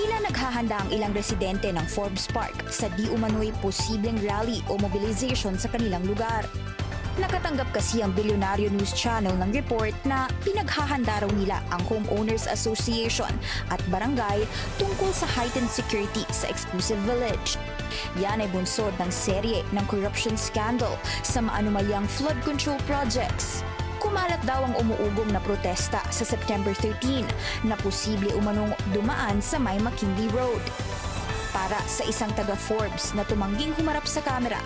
Tila naghahanda ang ilang residente ng Forbes Park sa di umano'y posibleng rally o mobilization sa kanilang lugar. Nakatanggap kasi ang Bilyonaryo News Channel ng report na pinaghahanda raw nila ang Homeowners Association at barangay tungkol sa heightened security sa exclusive village. Yan ay bunsod ng serye ng corruption scandal sa maanumalyang flood control projects. Kumalat daw ang umuugong na protesta sa September 13 na posible umanong dumaan sa May McKinley Road. Para sa isang taga Forbes na tumangging humarap sa kamera,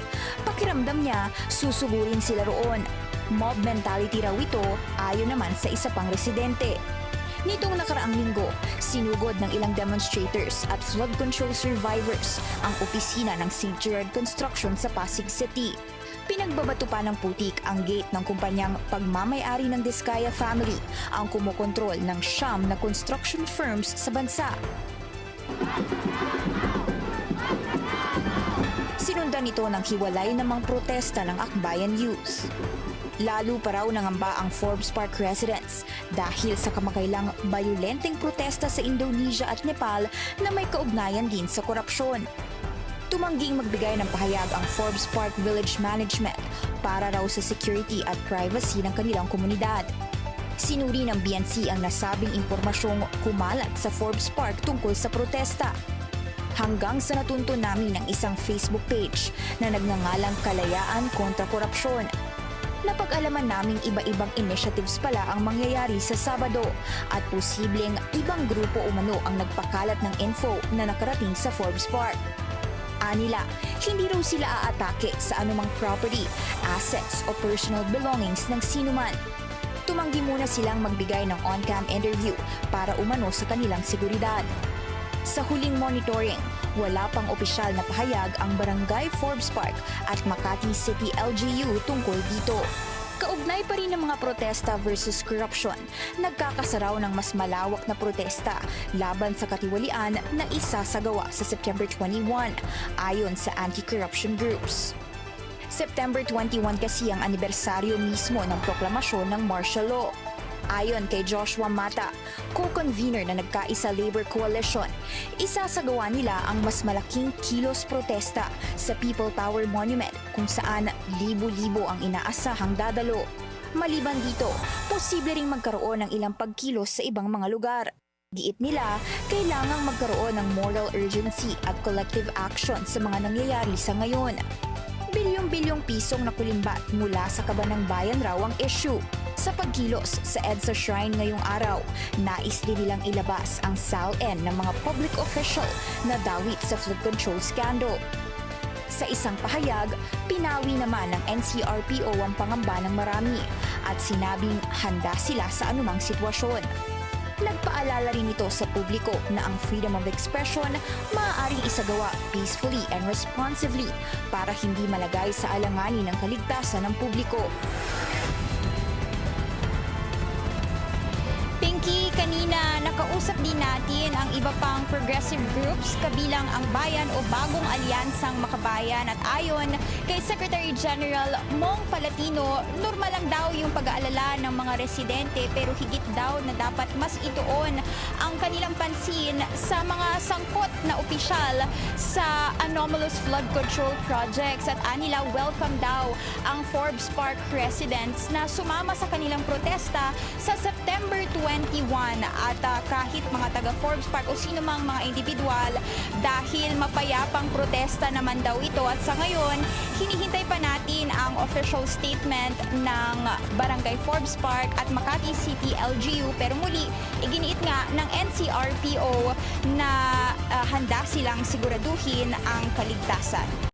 pakiramdam niya susugurin sila roon. Mob mentality raw ito ayon naman sa isa pang residente. Nitong nakaraang linggo, sinugod ng ilang demonstrators at flood control survivors ang opisina ng St. Gerard Construction sa Pasig City. Pinagbabato pa ng putik ang gate ng kumpanyang pagmamayari ng Diskaya family ang kumokontrol ng siyam na construction firms sa bansa. Sinundan ito ng hiwalay namang protesta ng Akbayan Youth. Lalo pa raw nangamba ang Forbes Park residents dahil sa kamakailang bayolenteng protesta sa Indonesia at Nepal na may kaugnayan din sa korupsyon. Tumangging magbigay ng pahayag ang Forbes Park Village Management para raw sa security at privacy ng kanilang komunidad. Sinuri ng BNC ang nasabing impormasyong kumalat sa Forbes Park tungkol sa protesta hanggang sa natunto namin ng isang Facebook page na nagngangalang Kalayaan kontra Korupsyon. Napag-alaman naming iba-ibang initiatives pala ang mangyayari sa Sabado at posibleng ibang grupo umano ang nagpakalat ng info na nakarating sa Forbes Park. Anila, hindi raw sila aatake sa anumang property, assets o personal belongings ng sinuman. Tumanggi muna silang magbigay ng on-cam interview para umano sa kanilang seguridad. Sa huling monitoring, wala pang opisyal na pahayag ang Barangay Forbes Park at Makati City LGU tungkol dito. Kaugnay pa rin ng mga protesta versus corruption, nagkakasaraw ng mas malawak na protesta laban sa katiwalian na isasagawa sa September 21 ayon sa anti-corruption groups. September 21 kasi ang anibersaryo mismo ng proklamasyon ng martial law. Ayon kay Joshua Mata, co-convener na Nagkaisa Labor Coalition, isasagawa nila ang mas malaking kilos protesta sa People Power Monument kung saan libo-libo ang inaasahang dadalo. Maliban dito, posible ring magkaroon ng ilang pagkilos sa ibang mga lugar. Giit nila, kailangang magkaroon ng moral urgency at collective action sa mga nangyayari sa ngayon. Bilyong-bilyong pisong nakulimbat mula sa kabanang bayan raw ang issue. Sa pagkilos sa EDSA Shrine ngayong araw, nais din nilang ilabas ang SALN ng mga public official na dawit sa flood control scandal. Sa isang pahayag, pinawi naman ng NCRPO ang pangamba ng marami at sinabing handa sila sa anumang sitwasyon. Nagpaalala rin ito sa publiko na ang freedom of expression maaaring isagawa peacefully and responsively para hindi malagay sa alanganin ng kaligtasan ng publiko. Pinky, kanina nakausap din natin ang iba pang progressive groups kabilang ang Bayan o Bagong Alyansang Makabayan. At ayon kay Secretary General Mong Palatino, normal lang daw yung pag-aalala ng mga residente pero higit daw na dapat mas ituon ang kanilang pansin sa mga sangkot na opisyal sa anomalous flood control projects. At anila welcome daw ang Forbes Park residents na sumama sa kanilang protesta sa September 21 at ah, kahit mga taga Forbes Park o sino mang mga individual dahil mapayapang protesta naman daw ito at sa ngayon hinihintay pa natin ang official statement ng Barangay Forbes Park at Makati City LGU pero muli iginiit nga ng NCRPO na ah, handa silang siguraduhin ang kaligtasan.